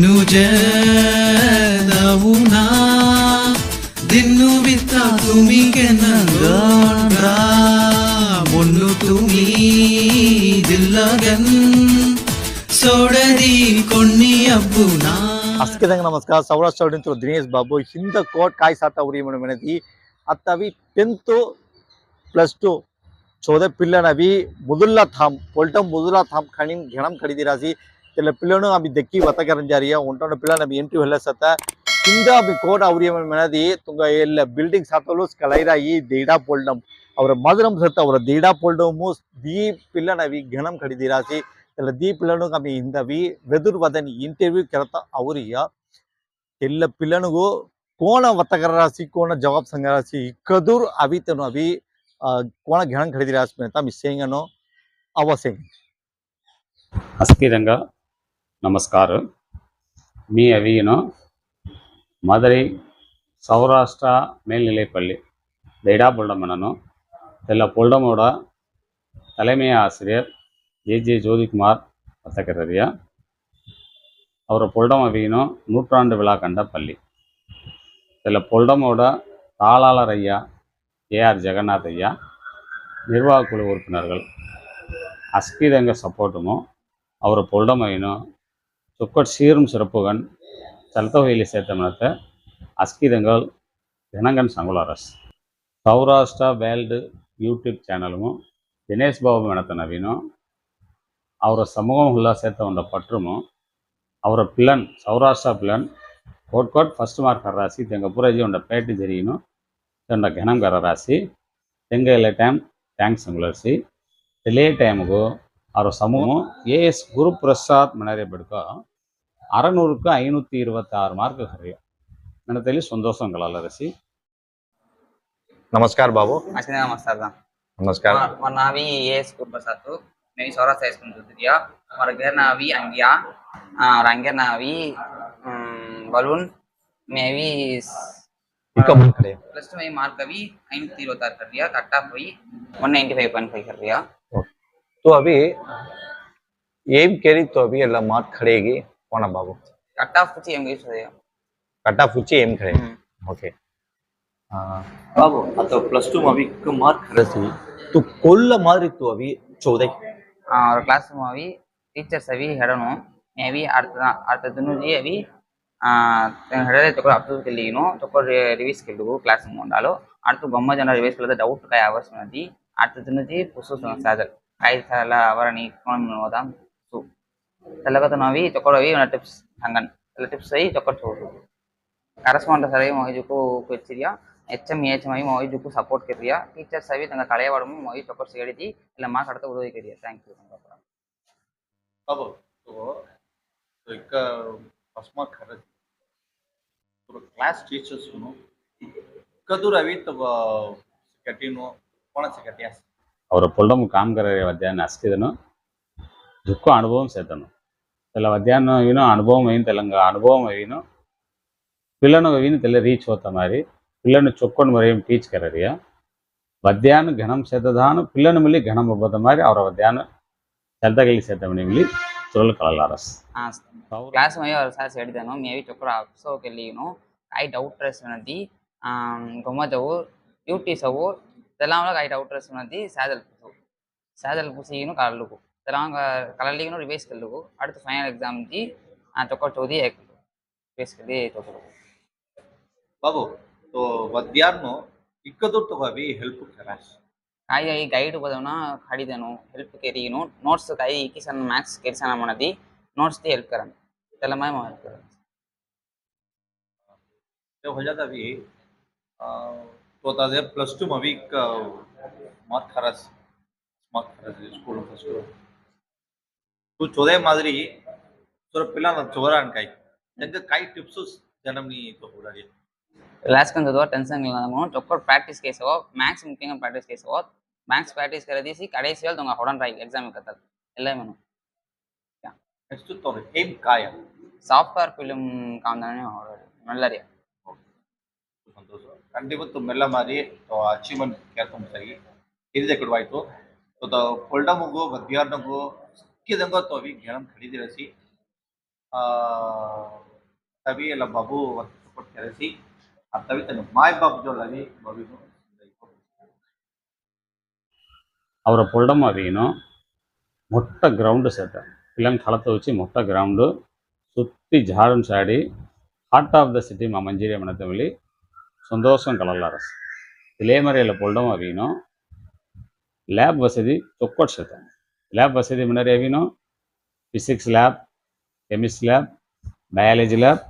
ನೂಜನಾ ದಿನ್ನು ಬಿತ್ತ ತುಮಿ ಕೆನ ಮೊನ್ನು ತುಮಿ ದಿಲ್ಲಗನ್ ಸೋಡದಿ ಕೊಣ್ಣಿ ಅಬ್ಬುನ ಅಸ್ಕಿದಂಗ ನಮಸ್ಕಾರ ಸೌರಾಷ್ಟ್ರ ನಿಂತಿರುವ ದಿನೇಶ್ ಬಾಬು ಹಿಂದ ಕೋಟ್ ಕಾಯಿ ಸಾತ ಉರಿ ಮನೆ ಮನೆದಿ ಅತ್ತವಿ ಟೆಂತು ಪ್ಲಸ್ ಟು ಚೋದ ಪಿಲ್ಲನವಿ ಮುದುಲ್ಲಾ ಥಾಮ್ ಪೊಲ್ಟಂ ಮುದುಲ್ಲಾ ಥಾಮ್ ಖಣಿನ್ ಘಣಂ ಖಡಿದಿರಾಸಿ ಕೆಲ ಪಿಲ್ಲನು ಅಭಿ ದಕ್ಕಿ ವತಕರಂಜಾರಿಯ ಉಂಟಾದ ಪಿಲ್ಲನ ಅಭಿ ಎಂಟ್ರಿ ಹೊಲಸತ್ತ ಹಿಂದ ಅಭಿ ಕೋಟ್ ಅವ್ರಿಯ ಮೆನದಿ ತುಂಗ ಎಲ್ಲ ಬಿಲ್ಡಿಂಗ್ ಸಾತಲು ಸ್ಕಲೈರಾಯಿ ದೇಡಾ ಪೋಲ್ಡಮ್ ಅವರ ಮಧುರಂ ಸತ್ತ ಅವರ ದೇಡಾ ಪೋಲ್ಡಮು ದಿ ಪಿಲ್ಲನ ಅಭಿ ಘಣಂ ಕಡಿದಿರಾಸಿ ಕೆಲ ದಿ ಪಿಲ್ಲನು ಅಭಿ ಹಿಂದವಿ ವೆದುರ್ ವದನ್ ಇಂಟರ್ವ್ಯೂ ಕೆರತ ಅವರಿಯ ಎಲ್ಲ ಪಿಲ್ಲನಿಗೂ ಕೋಣ ವರ್ತಕರ ರಾಶಿ ಕೋಣ ಜವಾಬ್ ಸಂಘ ರಾಶಿ ಕದುರ್ ಅವಿತನು ಅವಿ ಕೋಣ ಘಣ ಖರೀದಿ ರಾಶಿ ಅಂತ ಮಿಸ್ಸೇಂಗನು ಅವ ಸೇಂಗ ಅಸ್ಕಿರಂಗ நமஸ்காரம். మీ అవియను மதுரை சௌராஷ்டிரா மேல்நிலைப்பள்ளி தைடா பொல்டமனனும் தெல்ல பொல்டமோட தலைமை ஆசிரியர் ஏஜே ஜே ஜோதிக்குமார் பத்தக்கரரியா அவரை பொல்டம் அவியனும் நூற்றாண்டு விழா கண்ட பள்ளி. தெல்ல பொல்டமோட தாளாளர் ஐயா ஏஆர் ஜெகநாத் ஐயா நிர்வாக குழு உறுப்பினர்கள் அஸ்கிதங்க சப்போர்ட்டுமோ அவரை பொல்டம் அவியனும் சுக்கர் சீரும் சிறப்புகன் சல்தொகையில் சேர்த்தமிழத்தை அஸ்கிதங்கள் தினங்கன் சங்குலாரஸ். சௌராஷ்டிரா வேல்டு யூடியூப் சேனலும் தினேஷ் பாபு மேடத்தை நவீனம் அவரை சமூகங்களாக சேர்த்த வந்த பற்றுமும் அவரை பிளன் சௌராஷ்டிரா பிளன் கோட் கோட் ஃபஸ்ட் மார்க் ராசி தெங்க புரஜி உண்ட பேட்டு தெரியும் தெண்ட கனம் கர ராசி தெங்க இல்லை டைம் தேங்க்ஸ் உங்களர்சி டிலே டைமுக்கு ಅವರ ಸಮೂಹ ಎ ಎಸ್ ಗುರುಪ್ರಸಾದ್ ಮಣರೆ ಬಡ್ಕ ಅರನೂರಕ್ಕೆ ಐನೂற்றி ಇರುವತ್ತಾರು ಮಾರ್ಕ್ ಹರಿಯ ನನತಲ್ಲಿ ಸಂತೋಷಗಳಲ್ಲ ರಸಿ ನಮಸ್ಕಾರ ಬಾಬು ಅಷ್ಟೇ ನಮಸ್ಕಾರ नमस्कार हमारा नाम ही ये स्कूल बसात मेरी सौरा से स्कूल दिया हमारा घर नाम ही अंगिया रंगे नाम ही बलून मैं भी प्लस टू में मार्क अभी आई तीर उतार कर दिया कट ऑफ हुई one ninety five point five कर दिया तो అవి ఏం కెరీతో అవి ఎలా మార్క్ ఖడేగి కోన బాబు కట్ ఆఫ్ వచ్చి ఏం చేస్తుంది కట్ ఆఫ్ వచ్చి ఏం ఖడే ఓకే బాబు అత ప్లస్ టూ అవి మార్క్ ఖడసి तू कोल्ला மாதிரி तू अभी 14 और क्लास में अभी टीचर्स अभी हेडनो मैं अभी अर्थ अर्थ दुनु जी अभी हेडरे तो को अब्दुल के लीनो तो को रिवीज के लोगो क्लास में ఉండాలో அடுத்து బొమ్మ జన రివైజ్ కదా డౌట్ కాయ అవసరం అది அடுத்து తిన్నది పుస్తకం సాజల్ ಐದು ಸಲ ಅವರ ನೀ ಇಟ್ಕೊಂಡು ಓದಾಂ ಸು ತಲಗತ ನೋವಿ ತೊಗೊಳವಿ ಒಣ ಟಿಪ್ಸ್ ಹಂಗನ್ ಎಲ್ಲ ಟಿಪ್ಸ್ ಐ ತೊಗೊಟ್ಟು கரஸ்பாண்ட சதவீதம் மொஹிஜுக்கும் வச்சிரியா ஹெச்எம் ஏஹெச்எம்ஐயும் மொஹிஜுக்கும் சப்போர்ட் கரியா டீச்சர் சவி தங்கள் கலையவாடமும் மொஹி சப்போர்ட் எழுதி இல்லை மார்க் அடுத்த உதவி கரியா தேங்க்யூ பாபு ఇక ఫస్ట్ మా டீச்சர்ஸ் ఇప్పుడు క్లాస్ టీచర్స్ను కదూరు అవి కట్టిను కోణ ಅವರ ಪೊಳ್ಳಮ್ ಕಾಮಗಾರಿ ಅಧ್ಯಾಯನ ಹಸ್ಕಿದನು దుఃఖ అనుభవం చేతను ఇలా మధ్యాహ్నం అయినా అనుభవం అయిన తెలంగాణ అనుభవం అయిన పిల్లను అయిన తెల్ల రీచ్ అవుతా మరి పిల్లను చొక్కొని మరి ఏం టీచ్ కరరియా మధ్యాహ్నం ఘనం చేతదాను పిల్లను మళ్ళీ ఘనం అవ్వదు మరి అవర మధ్యాహ్నం చెత్తగలి చేద్దామని మళ్ళీ తురలు కలలారస్ క్లాస్ అయ్యి ఒకసారి చేద్దాను మేబీ చొక్కరు అప్సోకి వెళ్ళిను ఐ డౌట్ డ్రెస్ ఉన్నది గొమ్మతవు యూటీసవు తెలంగాణలో ఐదు అవుట్ డ్రెస్ ఉన్నది సాదల్ సాదల్ పుసిగిను కళ్ళకు తెలంగాణ కళలిగిను రివేస్ కళ్ళకు అడుగు ఫైనల్ ఎగ్జామ్కి తొక్క చోది ಬೇಸಿಕಲಿ ತೊಗೊಳ್ಬೇಕು ಬಾಬು તો વદ્યારનો એક દોટ હવે હેલ્પ કરાશ કાઈ આઈ ગાઈડ બદવના ખાડી દેનો હેલ્પ કેરીનો નોટ્સ કાઈ કિસન મેથ્સ કેરસના મનદી નોટ્સ થી હેલ્પ કરન તેલમાય મહેલ કરન તો હો જાતા ભી તો તે પ્લસ ટુમાં વીક மார்க் ஹராஸ் மார்க் ஹராஸ் ஸ்கூலில் ஃபஸ்ட்டு તું ચોદે માદરી સુર પિલાના ચોરાન કાઈ જંગ કાઈ ಟಿಪ್ಸ್ జనమని తో హోడాలి లాస్ట్ కంద దో టెన్షన్ ఇల్లామో టొక్కర్ ప్రాక్టీస్ కేసవో మ్యాథ్స్ ముఖ్యంగా ప్రాక్టీస్ కేసవో మ్యాథ్స్ ప్రాక్టీస్ కరదీసి కడేసి వాళ్ళు దొంగ హోడన్ రాయి ఎగ్జామ్ కత్తల్ ఎల్లే మనం నెక్స్ట్ తో ఏం కాయ సాఫ్ట్వేర్ ఫిలిం కాందనే హోడాలి నల్లరియా ಸಂತೋಷ ಖಂಡಿತ ಮೆಲ್ಲ ಮಾರಿ ಅಚೀವ್ಮೆಂಟ್ ಕೇಳ್ಕೊಂಡು ಸರಿ ಹಿರಿದೆ ಕಡುವಾಯ್ತು ಕೊಲ್ಡಮಗು ಗದ್ಯಾರ್ನಗು ಸಿಕ್ಕಿದಂಗ ತವಿ ಜ್ಞಾನ ಕಡಿದಿರಸಿ ತವಿ ಎಲ್ಲ ಬಾಬು ಕೊಟ್ಟು ಕೆರಸಿ ಆ ತವಿ ತನ್ನ ಮಾಯ್ ಬಾಬು ಜೋಳವಿ ಬಾಬಿನು ಅವರ పొల్లడం అవిను మొట్ట గ్రౌండ్ సెట్ పిల్లని కళతో వచ్చి మొట్ట గ్రౌండ్ సుత్తి జారం సాడి హార్ట్ ఆఫ్ ద సిటీ మా మంజీరియా మన తమిళి சந்தோஷம் கலர்ல அரசு. திலேமறையில் போல்டம் லேப் வசதி தொக்கோட் ತೊಕ್ಕೊಡ್ಸತ್ತೆ லேப் வசதி ಮುನ್ನರೆ ಅವಿನೋ physics lab chemist lab biology lab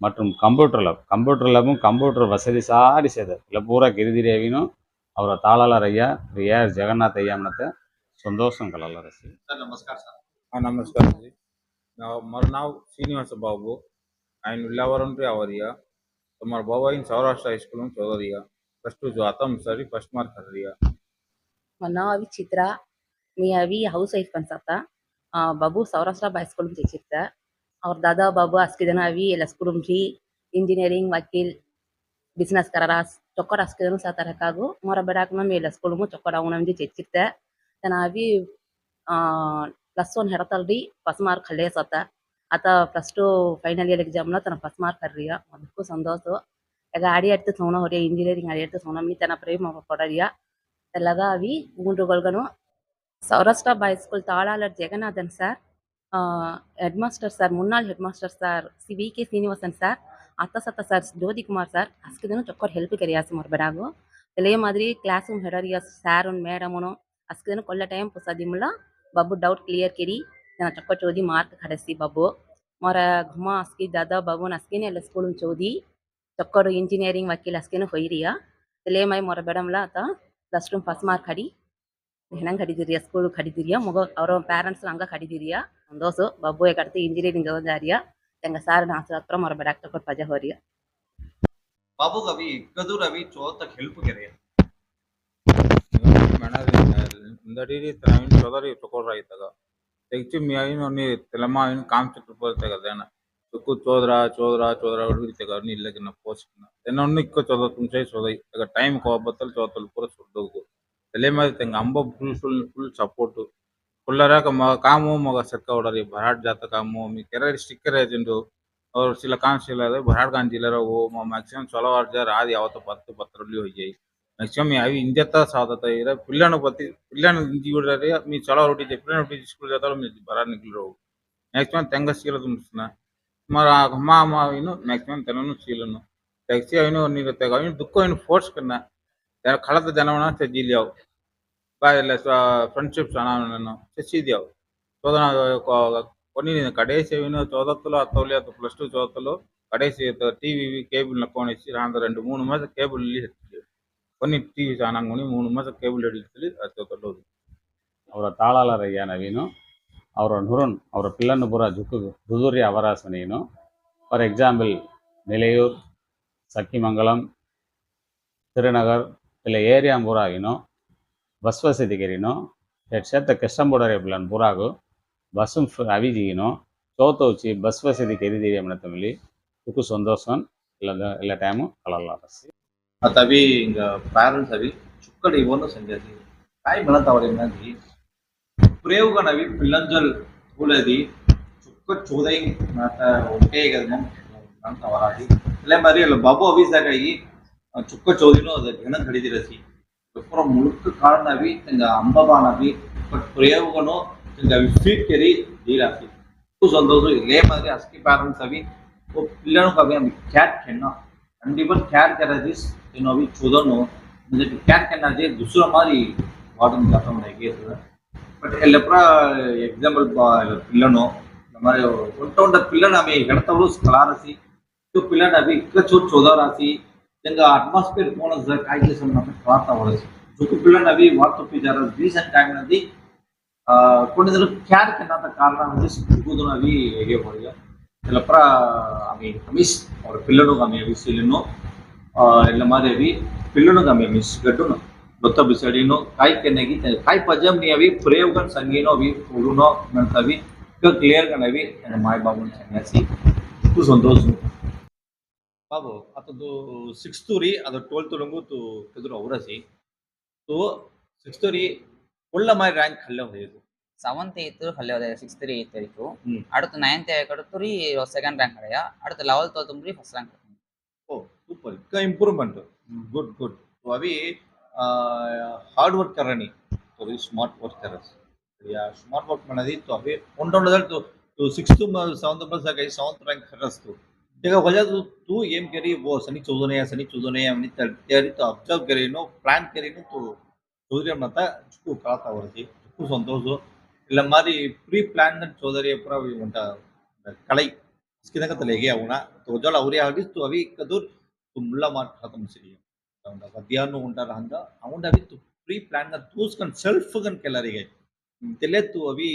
மற்றும் கம்ப்யூட்டர் லேப். கம்ப்யூட்டர் லேபும் கம்ப்யூட்டர் வசதி சாரி சேர்த்தார் இல்லை பூரா கிருதி அவினும் அவரை தாளாளர் ஐயா ஏஆர் ஜெகநாத் ஐயா மனத்தை ಸಂತೋಷಂ ಕಲಲ್ಲ ರಸಿ ಸರ್ ನಮಸ್ಕಾರ ಸರ್ ಹಾಂ ನಮಸ್ಕಾರ ಜಿ ನಾವು ಮರು ನಾವು ಶ್ರೀನಿವಾಸ તમારો બાબા ઇન સૌરાષ્ટ્ર હાઈસ્કૂલમાં ચૌધરીયા ફર્સ્ટ જો આતમ સરી ફર્સ્ટ માર્ક હરિયા મનાવી ચિત્રા ಮಿಯಾವಿ, ಹೌಸ್ ವೈಫ್ ಅನ್ಸತ್ತ. ಬಾಬು ಸೌರಾಷ್ಟ್ರ ಬೈಸ್ಕೂಲ್ ಚಿಚ್ಚಿತ್ತ ಅವ್ರ ದಾದಾ, ಬಾಬು ಅಸ್ಕಿದನ ಅವಿ ಎಲ್ಲ ಸ್ಕೂಲ್ ರೀ ಇಂಜಿನಿಯರಿಂಗ್, ವಕೀಲ್ ಬಿಸ್ನೆಸ್ ಕರಾರ ಚೊಕ್ಕಡ ಅಸ್ಕಿದನು ಸಾತಾರಕ್ಕಾಗು ಮೊರ ಬೆಡಾಕ ನಮ್ಮ ಎಲ್ಲ ಸ್ಕೂಲ್ ಚೊಕ್ಕಡ ಅವನಂಜಿ ಚೆಚ್ಚಿತ್ತ ತನ ಅವಿ ಪ್ಲಸ್ ಒನ್ ಹೆಡತಲ್ರಿ ಫಸ್ಟ್ ಮಾರ್ಕ್ ಹಲ್ಲೇ ಸತ್ತ. ಆತ ಪ್ಲಸ್ ಟು ಫೈನಲ್ ಇಯರ್ ಎಕ್ಸಾಮ್ಲ ತನ್ನ ಫಸ್ಟ್ ಮಾರ್ಕ್ ಕರ್ರಿಯ ಅದಕ್ಕೂ ಸಂತೋಷ ಈಗ ಅಡಿ ಎಡ್ತು ಸೋಣ ಹೊರಿಯ ಇಂಜಿನಿಯರಿಂಗ್ ಅಡಿ ಎಡ್ತು ಸೋಣಮ್ಮಿ ತನ್ನ ಪ್ರೇಮ್ ಕೊಡರಿಯ ಎಲ್ಲದ ಅವಿ ಮೂಂಡ್ರುಗಳ್ಗನು சௌராஷ்டிரா பாய் ஸ்கூல் தாளாளர் ஜெகநாதன் சார் ஹெட்மாஸ்டர் சார் முன்னாள் headmaster sir C V K Srinivasan sir அத்த சத்த சார் ஜோதிகுமார் சார் அஸ்குதனும் ಚೊಕ್ಕೋರ್ ಹೆಲ್ಪ್ ಕೆರಿಯಾಸು ಮರ್ಬಡಾಗು ಇಲ್ಲೇ ಮಾದರಿ ಕ್ಲಾಸು ಹೆಡರಿಯಾಸ್ ಸಾರುನ್ ಮೇಡಮುನು ಅಸ್ಕದನು ಕೊಲ್ಲ ಟೈಮ್ ಪುಸದಿಮುಲ ಬಬ್ಬು ಡೌಟ್ ಕ್ಲಿಯರ್ ಕೆರಿ نتوقع چودی مارک کھڑسی بابو مارا گھما اسکی دادا بابو نسکین اللہ سکولم چودی چکر انجینئرنگ وکیل اسکین ہوئی ریا تلے مائی مارا بیڈم لا تا لسٹم فاس مارک کھڑی ಹೆಣಂಗೆ ಕಡಿದಿರಿಯ ಸ್ಕೂಲ್ ಕಡಿದಿರಿಯ ಮಗ ಅವರ ಪೇರೆಂಟ್ಸ್ ಹಂಗೆ ಕಡಿದಿರಿಯ ಸಂತೋಷ ಬಬ್ಬು ಕಡಿತು ಇಂಜಿನಿಯರಿಂಗ್ ಓದಾರಿಯ ಹೆಂಗ ಸಾರ್ ನಾ ಹತ್ರ ಮರಬೇಡ ಡಾಕ್ಟರ್ ಕೊಟ್ಟು ಪಜ ಹೋರಿಯ ಬಾಬು ರವಿ ಇಕ್ಕದು ರವಿ ಚೋತ ಹೆಲ್ಪ್ ಗೆರೆಯ ಮೇಡಮ್ ಮುಂದಡಿ ತರಾವಿನ ಚೋದರಿ ತಗೊಳ್ರಾಯ್ತಾಗ ಹೆಚ್ಚು ಅವನಿ ತಲಮ್ಮ ಅವನು ಕಾನ್ಸೆಪ್ಟ್ ಬರ್ತದೆ ಅದೇನ ಸುಕ್ಕು ಚೋದ್ರ ಚೋದ್ರ ಚೋದ್ರ ಹೊಡಿತಾಗ ಅವ್ನು ಇಲ್ಲಗಿನ ಪೋಸ್ಟ್ ಏನೊಂದು ಇಕ್ಕ ಚೋದ ತುಂಬಿಸೈ ಚೋದ ಈಗ ಟೈಮ್ ಕೋಬತ್ತಲ್ಲಿ ಚೋತಲ್ ಪೂರ ಸುಡ್ದೋಗು ತಲೆ ಮೇಲೆ ತಂಗ ಅಂಬ ಫುಲ್ ಫುಲ್ ಫುಲ್ ಸಪೋರ್ಟು ಫುಲ್ಲರಾಕ ಮಗ ಕಾಮು ಮಗ ಸಕ್ಕ ಹೊಡರಿ ಭರಾಟ್ ಜಾತ ಕಾಮು ಮಿ ಕೆರೆ ಸ್ಟಿಕ್ಕರ್ ಏಜೆಂಡು ಅವ್ರು ಸಿಲ ಕಾನ್ಸಿಲ್ಲ ಭರಾಟ್ ಕಾನ್ ಜಿಲ್ಲರ ಓ ಮ್ಯಾಕ್ಸಿಮಮ್ ಚಲೋ ಅರ್ಜರ್ ಆದ್ ಯಾವತ್ತೋ ಪತ್ತು ಪತ್ತರಲ್ಲಿ ಹೋಗಿ ಮ್ಯಾಕ್ಸಿಮಮ್ అవి ఇంత ಸಾಧತ ಇರ ಪಿಲ್ಲನ ಬತ್ತಿ ఇంటి కూడా మీ చొలవ రొట్టి చెప్పిన రొట్టి తీసుకుని చేతాలో మీరు బరాన్ని రావు. మ్యాక్సిమం తెంగ సీల తుంచుతున్నా మరి ఆ అమ్మా అమ్మ అయిన మ్యాక్సిమం తినను స్త్రీలను తెచ్చి అయిన నీరు తెగ అయిన దుఃఖం అయిన ఫోర్స్ కన్నా కళత జనమన తెజ్జిలియావు ಬಾಯಲ್ಲ ಫ್ರೆಂಡ್ಶಿಪ್ಸ್ ನಾನು ಚಚ್ಚಿದ್ಯಾವು చోదన కొన్ని నేను కడేసి కడేసేవిను చోదత్తులు అత్తవులు అత్త ప్లస్ టూ చోదత్తులు కడేసి టీవీ కేబుల్ నొక్కొనేసి రాంత రెండు మూడు మంది కేబుల్ వెళ్ళి కొన్ని టీవీ ఛానల్ కొని ಮೂರು ಮಾಸ ಕೇಬಲ್ ಹಿಡಿತೀವಿ ಅದು ತೊಗೊಂಡೋದು ಅವರ ತಾಳಾಲರಯ್ಯ ನವೀನು ಅವರ ನುರುನ್ ಅವರ ಪಿಲ್ಲನ್ನು ಪುರ ಜುಕ್ಕು ದುದುರಿ ಅವರಾಸ ನೀನು ஃபார் எக்ஸாம்பிள் நிலையூர் சக்கிமங்கலம் திருநகர் இல்லை ಏರಿಯಾ ಪೂರಾಗಿನೋ ಬಸ್ ವಸತಿಗೆರಿನೋ ಕ್ಷೇತ್ರ ಕೃಷ್ಣಂಬೋಡರೆ ಪಿಲ್ಲನ್ ಪುರಾಗು ಬಸ್ಸು ಅವಿಜಿಗಿನೋ ಚೌತ ಉಚ್ಚಿ ಬಸ್ ವಸತಿ ಕೆರಿದೀವಿ ಅಮ್ಮನ ತಮ್ಮಲ್ಲಿ ತುಕ್ಕು ಸಂತೋಷನ್ ಇಲ್ಲ ಇಲ್ಲ ಟೈಮು ಕಳಲ್ಲ तभी पेरेंट्स अभी చుక్కడి ఇవ్వను సంగతి కాయ మన తవరింది ప్రేవుగనవి పిల్లంజల్ పూలది చుక్క చూదై నాట ఉంటే కదా మన తవరాది એટલે મારી એટલે બાબુ આવી શકે એ ચુક્ક ચોદીનો ઘણ ઘડી રસી પૂરા મુલક કારણ આવી તેંગા અંબાબાન આવી બટ પ્રયોગનો તેંગા ફીટ કરી ધી રાખી ખૂબ સંતોષ એટલે મારી અસકી પેરેન્ટ્સ આવી ઓ પિલ્લાનો કવિ આમ ખ્યાલ ખેડના અંડીપર ખ્યાલ કરે દીસ ते नवी चौदा न्हू दुसरो जाता अभी इतका छोट चौदारासी जंगा एटमॉस्फेयर कोण जर काय तो अभी वाटतो पिजार रीजन क्यार कारण अभी हे और पिल्लनो आम्ही अभी એટલે મારે એવી પેલું ગમે મિસ ગઢું ડોતા બિસાડીનો કાંઈ કે નહીં કાંઈ પજમની આવી પ્રેવ ગણ સંગીનો આવી થોડુંનો ગણતાવી કે ક્લિયર ગણ આવી અને માય બાબુને સંન્યાસી તું સંતોષ ಬಾಬು ಅದೊಂದು ಸಿಕ್ಸ್ತು ರೀ ಅದು ಟ್ವೆಲ್ತ್ ನಂಗು ತು ತೆಗೆದ್ರು ಅವರಸಿ ತು ಸಿಕ್ಸ್ತು ರೀ ಒಳ್ಳೆ ಮಾರಿ ರ್ಯಾಂಕ್ ಹಲ್ಲೆ ಹೋಯಿತು செவன்த் எய்த்து ஃபல்லே உதய சிக்ஸ்த் எய்த் வரைக்கும் அடுத்து நைன்த் கடுத்துரி செகண்ட் ரேங்க் கிடையா அடுத்து லெவல்த் டுவெல்த் முடியும் ஃபர்ஸ்ட் ரேங்க் ஓ ಸೂಪರ್ ಇಕ್ಕ ಇಂಪ್ರೂವ್ಮೆಂಟ್ ಗುಡ್ ಗುಡ್ तो अभी हार्ड वर्क कर रही तो अभी स्मार्ट वर्क कर या स्मार्ट वर्क मनदी तो अभी वन डाउन तो तो सिक्स टू सेवंथ प्लस गई सेवंथ रैंक करस तो देखो वजह तो तू एम करी वो सनी चौदह या सनी चौदह या अपनी तैयारी तो ऑब्जर्व करी नो प्लान करी नो तो चौधरी मत चुक्कू कलाता वरती चुक्कू संतोष ಇಲ್ಲ ಮಾರಿ ಪ್ರೀ ಪ್ಲಾನ್ ಚೌಧರಿ ಪುರ ಉಂಟ ಕಲೈ इसके तक तो ले गया होना तो जल ಅವ್ರೆ ಆಗಿ तो अभी कदूर මුල්ලා මාර්කකම සිරියම් ගබ්‍යාන උන්ටරහන්ද අවුන්ට අවි ප්‍රී ප්ලෑන්ග තූස්කන් සෙල්ෆ්ගන් කෙලරිගේ තෙලෙත්තු අවි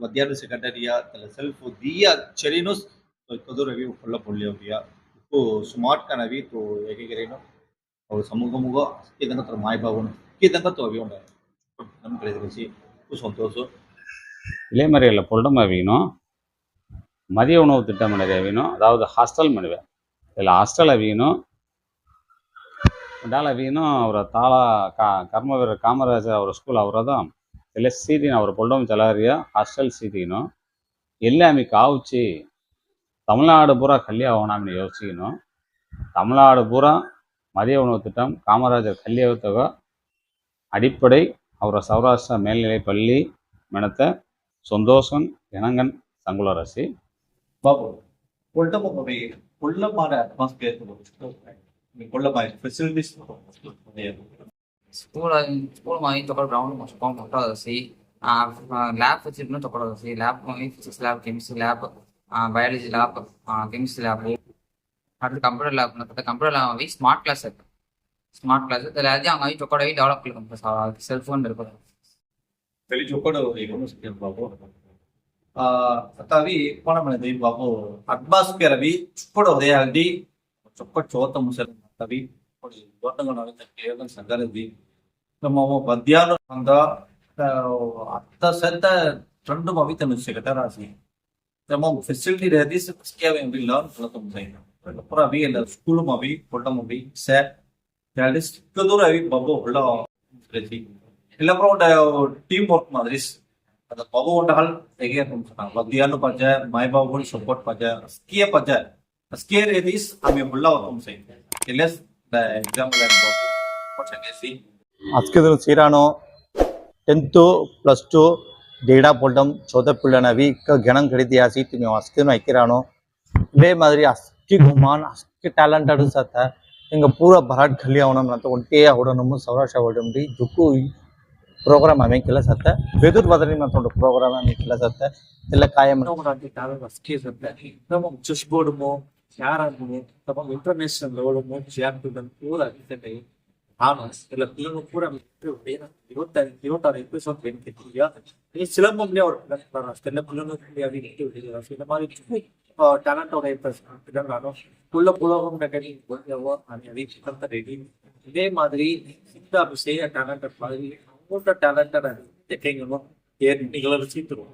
වද්‍යාන සෙකටරියා තල සෙල්ෆ් දිය චෙරිනොස් ತೊದುರವಿ ಉಪ್ಪಲ್ಲ ಪೊಳ್ಳಿಯವ್ರಿಯ ಉಪ್ಪು ಸ್ಮಾರ್ಟ್ ಕನವಿ ತೋ ಏಕೆಗೆರೇನು ಅವ್ರು ಸಮೂಹ ಮುಗ ಇದಂಗ ತರ ಮಾಯ ಭಾವನ ಇದಂಗ ತೋವಿ ಉಂಡ ನಮ್ಮ ಕಡೆ ತಿಳಿಸಿ ಉಪ್ಪು ಸಂತೋಷ ಇಲ್ಲೇ ಮರಿಯಲ್ಲ பொருடமாக வீணும் மதிய உணவு திட்டம் மனைவி வீணும் அதாவது ஹாஸ்டல் மனைவி இல்லை ஹாஸ்டல் அவியணும் ಡಾಲವಿನೂ ಅವರ ತಾಳ ಕಾ ಕರ್ಮವೀರ ಕಾಮರಾಜ ಅವರ ಸ್ಕೂಲ್ ಅವರದ ಎಲ್ಲ ಸೀಟಿನ ಅವರು ಪೊಲ್ಡೋಮ್ ಚಲಾರಿಯ ಹಾಸ್ಟೆಲ್ ಸೀಟಿನೋ ಎಲ್ಲೇ ಆಮಿಗೆ ಆವುಚಿ தமிழ்நாடு பூரா கல்வி ஆகணும்னு யோசிக்கணும். தமிழ்நாடு பூரா மதிய உணவு திட்டம் காமராஜர் கல்வி அடிப்படை அவரை சௌராஷ்டிரா மேல்நிலை பள்ளி மினத்த சந்தோஷன் இனங்கன் சங்குளரசி பாபு கொல்லமான அட்மாஸ்பியர் கொள்ள மாதிரி ஃபெசிலிటీస్ స్కూల్ స్కూల్ మా ఇంత ఒక గ్రౌండ్ మొత్తం ఉంటుంది వచ్చి ల్యాబ్ వచ్చినట్టు ఒకటి వచ్చి lab physics lab chemistry lab biology lab chemistry lab అటు కంప్యూటర్ ల్యాబ్ కంప్యూటర్ ల్యాబ్ అవి స్మార్ట్ క్లాస్ అయితే స్మార్ట్ క్లాస్ అది அவங்க வீட்டு கூட டெவலப் பண்ணுறோம் செல்ஃபோன் இருக்கும் తెలిసి ఒక్కడు ఎకనోస్ఫియర్ బాబు అవి మనం బాబు అట్మాస్ఫియర్ అవి చుక్కడ ఉదయాలి చొక్క చూత ముసలి కవి ఇప్పుడు గొట్టంగా నవ్విన కేవలం సంగరది పద్యాలు అంత అంత సెంత రెండు కవితలు సెక్రటరాసి తమ ఫెసిలిటీ रहती से उसके अवे भी लर्न करतम चाहिए पर अभी ಎಲ್ಲ ಸ್ಕೂಲ್ ಮವಿ ಕೊಟ್ಟ ಮವಿ ಸೆ ದಟ್ ಇಸ್ ಕದೂರ ಅವಿ ಬಬ್ಬು ಹೊಳ್ಳ ಪ್ರತಿ ಎಲ್ಲ ಪ್ರೌಂಡ್ ಟೀಮ್ ವರ್ಕ್ ಮಾದ್ರಿ ಅದ ಬಬ್ಬು ಒಂದ ಹಾಲ್ ತೆಗೆ ಬಗ್ದಿಯಾನು ಪಜ ಮೈ ಬಾಬು ಸಪೋರ್ಟ್ ಪಜ ಸ್ಕಿಯ ಪಜ ಸ್ಕಿಯ ರೇದಿಸ್ ಅಮಿ ಹೊಳ್ಳ ವರ್ಕ್ ಸೈ अस्कुल सीरानो टेन्त प्लस टू डेडा पोटम चौदपिड़न वीक गिण क्या सीट मैं अस्कुन वेकानो इेमारी पूरा भराट कल्याणे आड़ सौराष्ट्रम जुकू प्रोग्राम अमेक सत बेदी मत प्रोग्राम अमेक सत्या చేరాలని తమ ఇంటర్నేషనల్ లెవెల్ మూవ్ చేయాలనుకుంటున్న కూడా రీసెంట్ అయ్యి ನಾನು ಎಲ್ಲ ನೀವು ಕೂಡ ಏನು ಇವತ್ತ ಇವತ್ತಾರು ಎಪಿಸೋಡ್ ಬೆನಿಫಿಟ್ ಈಗ ಈ ಸಿಲಂಬಮ್ಲಿ ಅವ್ರು ಸಿಲಂಬಲ್ಲಿ ಅವ್ರಿಗೆ ಸಿನಿಮಾ ಟ್ಯಾಲೆಂಟ್ ಅವ್ರ ಎಪ್ಪಿಸಿದ್ರು ನಾನು ಕುಳ್ಳ ಕುಳೋಗಂ ಬೇಕಾಗಿ అని అంత రెడీ ఇదే మాదిరి ఇంత చేయ టాలెంటెడ్ మాదిరి ఇంకొక టాలెంటెడ్ అని తెక్కను ఏరు నిగలరు సీతురు